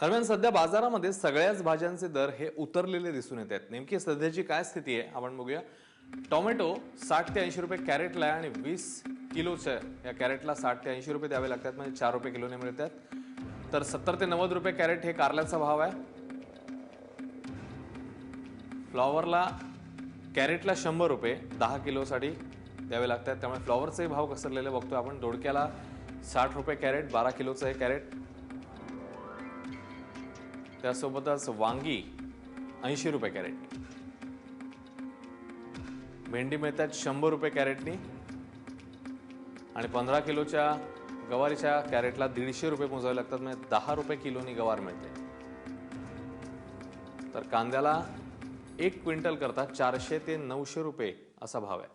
दरम्यान सध्या बाजारामध्ये सगळ्याच भाज्यांचे दर हे उतरलेले दिसून येत आहेत. नेमकी सध्याची काय स्थिती आहे? आपण बघूया. टोमॅटो साठ ते ऐंशी रुपये कॅरेटला आहे आणि वीस किलोचं या कॅरेटला साठ ते ऐंशी रुपये द्यावे लागतात. म्हणजे चार रुपये किलोने मिळतात. तर सत्तर ते नव्वद रुपये कॅरेट हे कारल्याचा भाव आहे. फ्लॉवरला कॅरेटला शंभर रुपये दहा किलोसाठी द्यावे लागतात. त्यामुळे फ्लॉवरचे भाव घसरलेले बघतो आपण. दोडक्याला साठ रुपये कॅरेट बारा किलोचं हे कॅरेट. त्यासोबतच वांगी ऐंशी रुपये कॅरेट भेंडी मिळतात शंभर रुपये कॅरेटनी आणि पंधरा किलोच्या गवारीच्या कॅरेटला दीडशे रुपये मोजावे लागतात म्हणजे दहा रुपये किलोनी गवार मिळते. तर कांद्याला एक क्विंटल करता चारशे ते नऊशे रुपये असा भाव आहे.